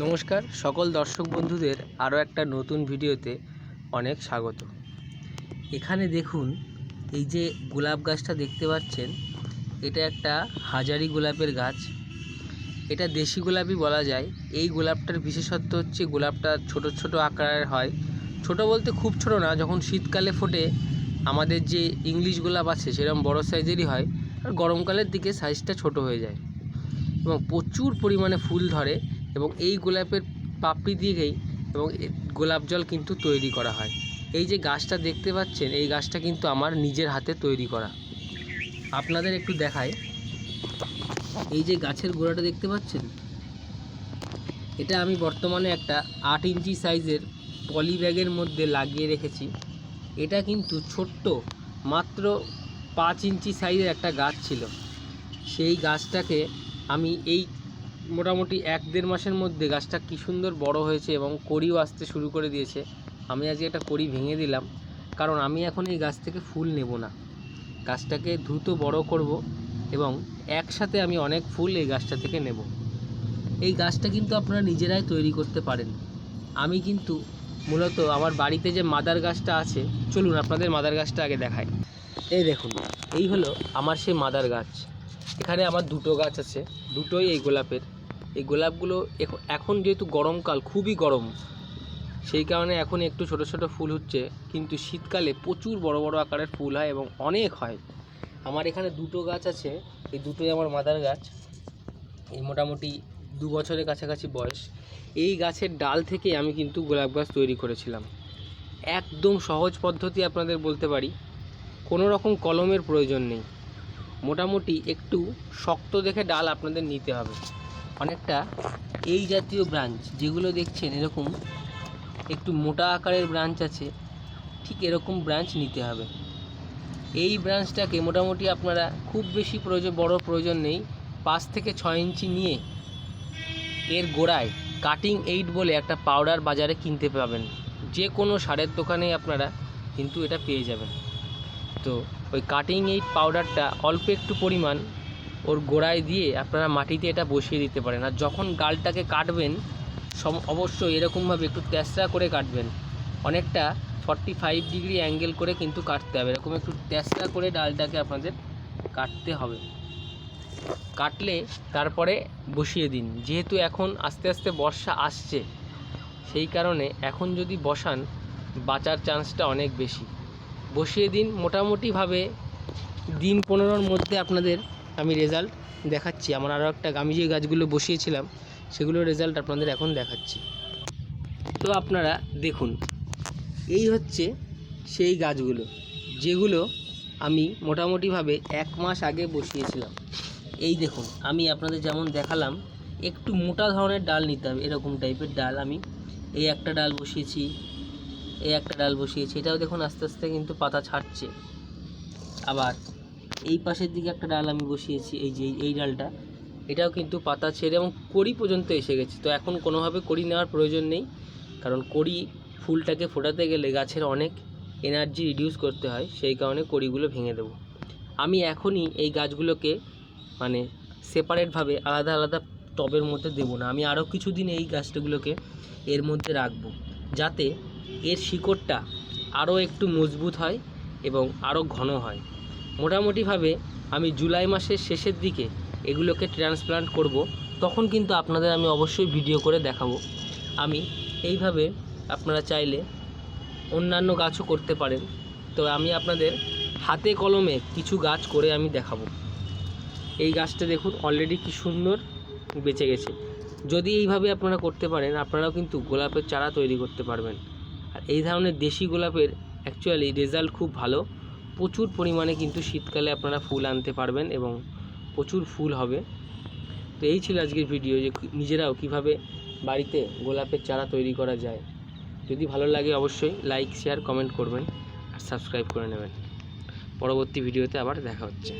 নমস্কার, সকল দর্শক বন্ধুদের আরও একটা নতুন ভিডিওতে অনেক স্বাগত। এখানে দেখুন, এই যে গোলাপ গাছটা দেখতে পাচ্ছেন, এটা একটা হাজারি গোলাপের গাছ। এটা দেশি গোলাপই বলা যায়। এই গোলাপটার বিশেষত্ব হচ্ছে গোলাপটা ছোট ছোট আকারের হয়। ছোট বলতে খুব ছোট না, যখন শীতকালে ফোটে, আমাদের যে ইংলিশ গোলাপ আছে সেরকম বড় সাইজেরই হয়, আর গরমকালের দিকে সাইজটা ছোট হয়ে যায়। এবং প্রচুর পরিমাণে ফুল ধরে এবং এই গোলাপের পাপড়ি দিয়েই এবং গোলাপ জল কিন্তু তৈরি করা হয়। এই যে গাছটা দেখতে পাচ্ছেন, এই গাছটা কিন্তু আমার নিজের হাতে তৈরি করা। আপনাদের একটু দেখায় এই যে গাছের গোড়াটা দেখতে পাচ্ছেন? এটা আমি বর্তমানে একটা আট ইঞ্চি সাইজের পলি ব্যাগের মধ্যে লাগিয়ে রেখেছি। এটা কিন্তু ছোট্ট মাত্র পাঁচ ইঞ্চি সাইজের একটা গাছ ছিল। সেই গাছটাকে আমি এই মোটামুটি এক দেড় মাসের মধ্যে গাছটা কী সুন্দর বড় হয়েছে এবং কড়িও আসতে শুরু করে দিয়েছে। আমি আজকে একটা কড়ি ভেঙে দিলাম, কারণ আমি এখন এই গাছ থেকে ফুল নেব না। গাছটাকে দ্রুত বড় করব এবং একসাথে আমি অনেক ফুল এই গাছটা থেকে নেব। এই গাছটা কিন্তু আপনারা নিজেরাই তৈরি করতে পারেন। আমি কিন্তু মূলত আমার বাড়িতে যে মাদার গাছটা আছে, চলুন আপনাদের মাদার গাছটা আগে দেখাই। এই দেখুন, এই হলো আমার সেই মাদার গাছ। এখানে আমার দুটো গাছ আছে, দুটোই এই গোলাপের। এই গোলাপগুলো এখ- এখন যেহেতু গরমকাল, খুবই গরম, সেই কারণে এখন একটু ছোট ছোট ফুল হচ্ছে, কিন্তু শীতকালে প্রচুর বড় বড় আকারের ফুল হয় এবং অনেক হয়। আমার এখানে দুটো গাছ আছে, এই দুটোই আমার মাদার গাছ। এই মোটামুটি দু বছরের কাছাকাছি বয়স। এই গাছের ডাল থেকে আমি কিন্তু গোলাপ গাছ তৈরি করেছিলাম। একদম সহজ পদ্ধতি আপনাদের বলতে পারি। কোনো রকম কলমের প্রয়োজন নেই। মোটামুটি একটু শক্ত দেখে ডাল আপনাদের নিতে হবে। অনেকটা এই জাতীয় ব্রাঞ্চ, যেগুলো দেখছেন এরকম একটু মোটা আকারের ব্রাঞ্চ আছে, ঠিক এরকম ব্রাঞ্চ নিতে হবে। এই ব্রাঞ্চটাকে মোটামুটি আপনারা খুব বেশি প্রয়োজন বড় প্রয়োজন নেই, পাঁচ থেকে ছয় ইঞ্চি নিয়ে এর গোড়ায় কাটিং এইট বলে একটা পাউডার বাজারে কিনতে পাবেন। যে কোনো সারের দোকানে আপনারা কিন্তু এটা পেয়ে যাবেন। তো ওই কাটিং এইট পাউডারটা অল্প একটু পরিমাণ ওর গোড়ায় দিয়ে আপনারা মাটিতে এটা বসিয়ে দিতে পারেন। আর যখন গালটাকে কাটবেন, সম অবশ্যই এরকমভাবে একটু তেসরা করে কাটবেন। অনেকটা ফর্টি ফাইভ ডিগ্রি অ্যাঙ্গেল করে কিন্তু কাটতে হবে। এরকম একটু তেসরা করে ডালটাকে আপনাদের কাটতে হবে। কাটলে তারপরে বসিয়ে দিন। যেহেতু এখন আস্তে আস্তে বর্ষা আসছে, সেই কারণে এখন যদি বসান, বাঁচার চান্সটা অনেক বেশি। বসিয়ে দিন। মোটামুটিভাবে দিন পনেরোর মধ্যে আপনাদের আমি রেজাল্ট দেখাচ্ছি। আমার আরও একটা আমি যে গাছগুলো বসিয়েছিলাম সেগুলোর রেজাল্ট আপনাদের এখন দেখাচ্ছি। তো আপনারা দেখুন, এই হচ্ছে সেই গাছগুলো, যেগুলো আমি মোটামুটিভাবে এক মাস আগে বসিয়েছিলাম। এই দেখুন, আমি আপনাদের যেমন দেখালাম, একটু মোটা ধরনের ডাল নিতে হবে এরকম টাইপের ডাল আমি। এই একটা ডাল বসিয়েছি এই একটা ডাল বসিয়েছি, এটাও দেখুন আস্তে আস্তে কিন্তু পাতা ছাড়ছে। আবার এই পাশের দিকে একটা ডাল আমি বসিয়েছি, এই যে, এই ডালটা, এটাও কিন্তু পাতা ছেড়ে এবং কড়ি পর্যন্ত এসে গেছে। তো এখন কোনোভাবে কড়ি নেওয়ার প্রয়োজন নেই, কারণ কড়ি ফুলটাকে ফোটাতে গেলে গাছের অনেক এনার্জি রিডিউস করতে হয়, সেই কারণে কড়িগুলো ভেঙে দেবো। আমি এখনই এই গাছগুলোকে মানে সেপারেটভাবে আলাদা আলাদা টবের মধ্যে দেবো না, আমি আরও কিছুদিন এই গাছগুলোকে এর মধ্যে রাখব, যাতে এর শিকড়টা আরও একটু মজবুত হয় এবং আরও ঘন হয়। মোটামুটিভাবে আমি জুলাই মাসের শেষের দিকে এগুলোকে ট্রান্সপ্লান্ট করব। তখন কিন্তু আপনাদের আমি অবশ্যই ভিডিও করে দেখাবো। আমি এইভাবে আপনারা চাইলে অন্যান্য গাছও করতে পারেন। তো আমি আপনাদের হাতে কলমে কিছু গাছ করে আমি দেখাবো। এই গাছটা দেখুন অলরেডি কি সুন্দর বেঁচে গেছে। যদি এইভাবে আপনারা করতে পারেন, আপনারাও কিন্তু গোলাপের চারা তৈরি করতে পারবেন। আর এই ধরনের দেশি গোলাপের অ্যাকচুয়ালি রেজাল্ট খুব ভালো। প্রচুর পরিমাণে কিন্তু শীতকালে আপনারা ফুল আনতে পারবেন এবং প্রচুর ফুল হবে। তো এই ছিল আজকের ভিডিও যে নিজেরাও কীভাবে বাড়িতে গোলাপের চারা তৈরি করা যায়। যদি ভালো লাগে অবশ্যই লাইক শেয়ার কমেন্ট করবেন আর সাবস্ক্রাইব করে নেবেন। পরবর্তী ভিডিওতে আবার দেখা হচ্ছে।